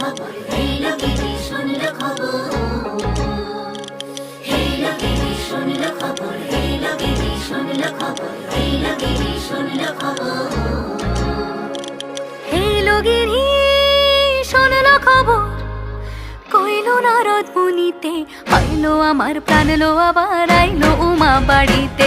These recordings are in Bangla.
খবর। এই লোকেটি শুনল কইল নারদ মুনিতে, হইল আমার প্রাণ, লো আবার আইলো উমা বাড়িতে।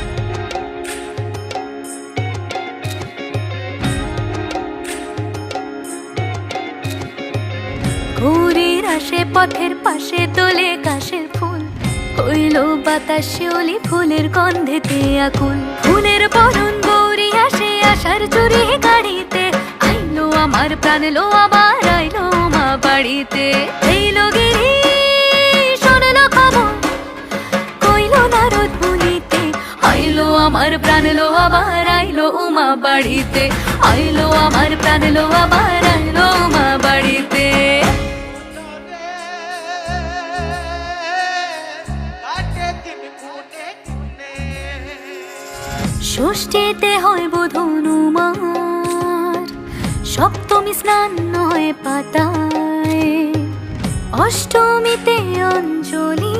ভোরের আসে, পথের পাশে তোলে কাশের ফুল। হইল বাতাস শিউলি ফুলের গন্ধেতে আকুল। ফুলের বরণ গৌরী আসে আসার চুরি গাড়িতে। আইলো আমার প্রাণ লো আবার আইলো মা বাড়িতে। এইলো গিরি শোনলো খবর, কইলো নারদ মুনিতে আইলো আমার প্রাণ লো আবার আইলো উমা বাড়িতে। আইলো আমার প্রাণ লো আবার ষষ্ঠীতে হয় বোধনুমার সপ্তমী স্নান নয় পাতায়, অষ্টমীতে অঞ্জলি,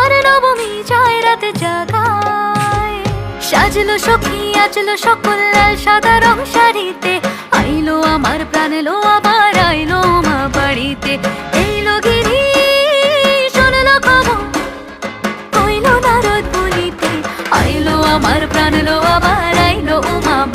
আর নবমী যায় রাতে জাগায়। সাজলো সখী আজলো সকল সাদা রং শাড়িতে, আইলো আমার প্রাণ লো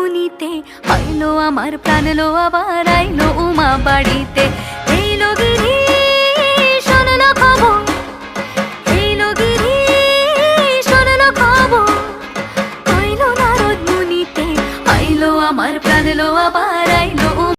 মুনিতে আমার প্রাণ লো আবার আইলো উমা বাড়িতে এই লগেরই